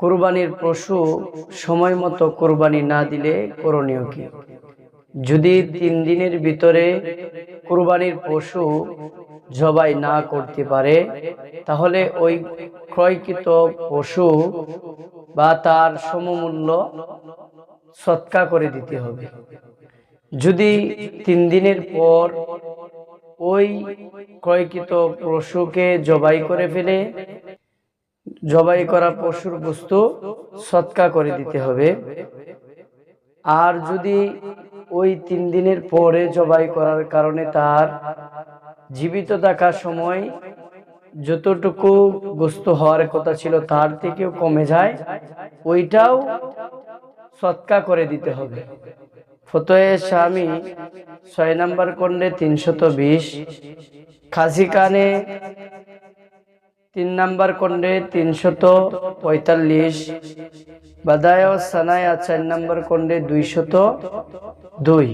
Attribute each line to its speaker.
Speaker 1: কোরবানির পশু সময় মতো কোরবানি না দিলে করণীয় কি? যদি তিন দিনের ভিতরে কোরবানির পশু জবাই না করতে পারে, তাহলে ওই ক্রয়কৃত পশু বা তার সমমূল্য সৎকা করে দিতে হবে। যদি তিন দিনের পর ওই ক্রয়কৃত পশুকে জবাই করে ফেলে জবাই করা পশুর বস্তু সৎকা করে দিতে হবে। আর যদি ওই তিন দিনের পরে জবাই করার কারণে তার জীবিত থাকার সময় যতটুকু গোস্ত হওয়ার কথা ছিল তার থেকেও কমে যায়, ওইটাও সৎকা করে দিতে হবে। ফতোয়ে স্বামী ছয় নম্বর খণ্ডে তিনশত বিশ খাসি কানে তিন নাম্বার খণ্ডে তিনশত পঁয়তাল্লিশ। বাদায় সানায় চার নাম্বার খণ্ডে দুইশত দুই।